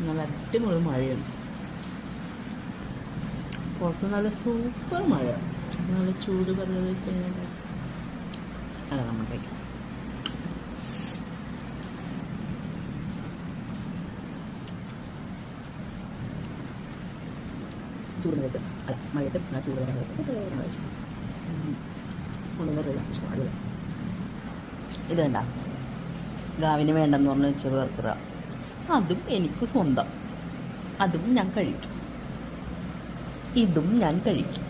നല്ല അടിപൊളി മഴയാണ്. പുറത്ത് നല്ല സൂപ്പർ മഴ. നല്ല ചൂട് കറികളിൽ അതെ നമ്മൾ കഴിക്കാം ചൂട് മഴയത്ത് അല്ല മഴയത്ത് ആ ചൂട് അടിപൊളി ഇത് വേണ്ട. ഗാവിന് വേണ്ടെന്ന് പറഞ്ഞ് വെച്ച അതും എനിക്ക് സ്വന്തം. അതും ഞാൻ കഴിക്കും. ഇതും ഞാൻ കഴിക്കും.